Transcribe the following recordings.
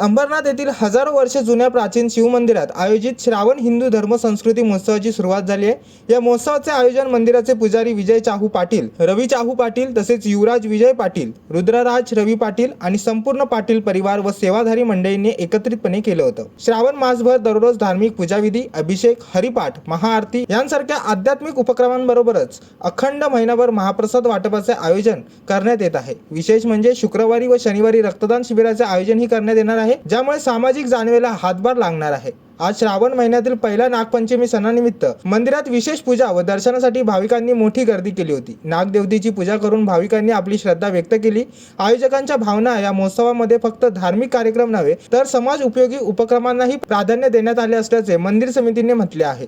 अंबरनाथ येथील हजारो वर्ष जुन्या प्राचीन शिवमंदिरात आयोजित श्रावण हिंदू धर्म संस्कृती महोत्सवाची सुरुवात झाली आहे. या महोत्सवाचे आयोजन मंदिराचे पुजारी विजय चाहू पाटील रवी चाहू पाटील तसेच युवराज विजय पाटील रुद्रराज रवी पाटील आणि संपूर्ण पाटील परिवार व सेवाधारी मंडळींनी एकत्रितपणे केलं होतं. श्रावण मासभर दररोज धार्मिक पूजाविधी अभिषेक हरिपाठ महाआरती यांसारख्या आध्यात्मिक उपक्रमांबरोबरच अखंड महिनाभर महाप्रसाद वाटपाचे आयोजन करण्यात येत आहे. विशेष म्हणजे शुक्रवारी व शनिवारी रक्तदान शिबिराचे आयोजनही करण्यात येणार आहे ज्यामुळे सामाजिक जाणवेला हातभार लागणार आहे. आज श्रावण महिन्यातील पहिल्या नागपंचमी सणानिमित्त मंदिरात विशेष पूजा व दर्शनासाठी भाविकांनी मोठी गर्दी केली होती. नागदेवतेची पूजा करून भाविकांनी आपली श्रद्धा व्यक्त केली. आयोजकांच्या भावना या महोत्सवामध्ये फक्त धार्मिक कार्यक्रम नव्हे तर समाज उपयोगी उपक्रमांनाही प्राधान्य देण्यात आले असल्याचे मंदिर समितीने म्हटले आहे.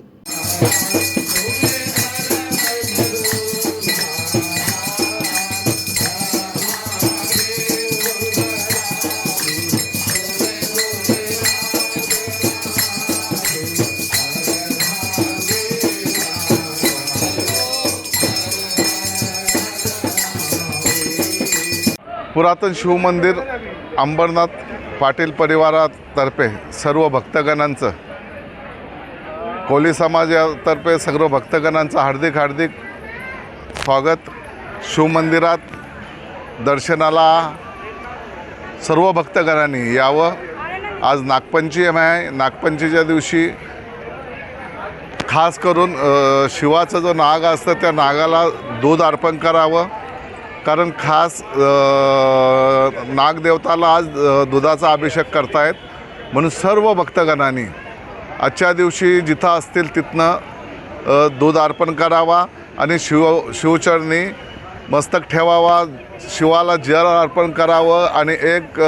पुरातन शिवमंदिर अंबरनाथ पाटील परिवारातर्फे सर्व भक्तगणांचं कोली समाजातर्फे सर्व भक्तगणांचं हार्दिक हार्दिक स्वागत. शिवमंदिरात दर्शनाला सर्व भक्तगणांनी यावं. आज नागपंचमी आहे. नागपंचमीच्या दिवशी खास करून शिवाचं जो नाग असतं त्या नागाला दूध अर्पण करावं. कारण खास नागदेवताला आज दुधाचा अभिषेक करतायत. म्हणून सर्व भक्तगणांनी आजच्या दिवशी जिथं असतील तिथनं दूध अर्पण करावा आणि शिव शिवचरणी मस्तक ठेवावा. शिवाला जल अर्पण करावं आणि एक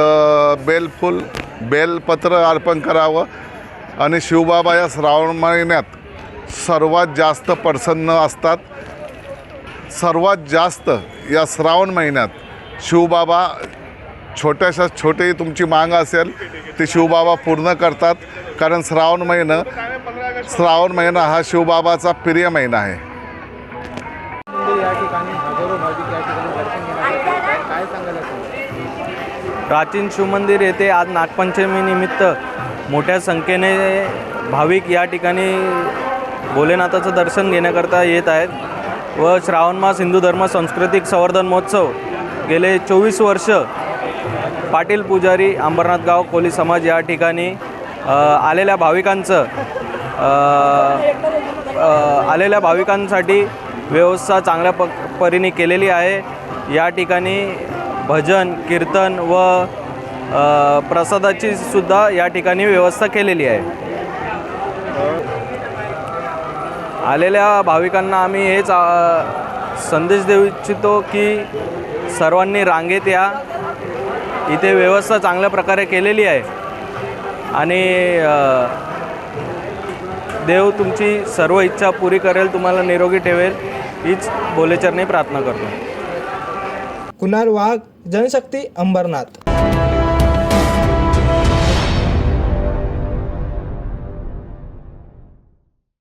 बेलफूल बेलपत्र अर्पण करावं. आणि शिवबाबा या श्रावण महिन्यात सर्वात जास्त प्रसन्न असतात. सर्वात जास्त या श्रावण महिन्यात शिवबाबा छोट्याशा छोटी तुमची मांग असेल ती शिवबाबा पूर्ण करतात. कारण श्रावण महिना श्रावण महिना हा शिवबाबाचा प्रिय महिना आहे. प्राचीन शिवमंदिर येथे आज नागपंचमीनिमित्त मोठ्या संख्येने भाविक या ठिकाणी भोलेनाथाचं दर्शन घेण्याकरता येत आहेत. व श्रावण मास हिंदू धर्म सांस्कृतिक संवर्धन महोत्सव गेले चोवीस वर्ष पाटील पुजारी अंबरनाथ गाव कोली समाज या ठिकाणी आलेल्या भाविकांचं आलेल्या भाविकांसाठी व्यवस्था चांगल्या प परीने केलेली आहे. या ठिकाणी भजन कीर्तन व प्रसादाची सुद्धा या ठिकाणी व्यवस्था केलेली आहे. आलेल्या भाविकांना आम्ही हेच संदेश देऊ इच्छितो की सर्वांनी रांगेत या. इथे व्यवस्था चांगल्या प्रकारे केलेली आहे. आणि देव तुमची सर्व इच्छा पुरी करेल तुम्हाला निरोगी ठेवेल हीच बोलेचरने प्रार्थना करतो. कुणाल वाघ जनशक्ती अंबरनाथ.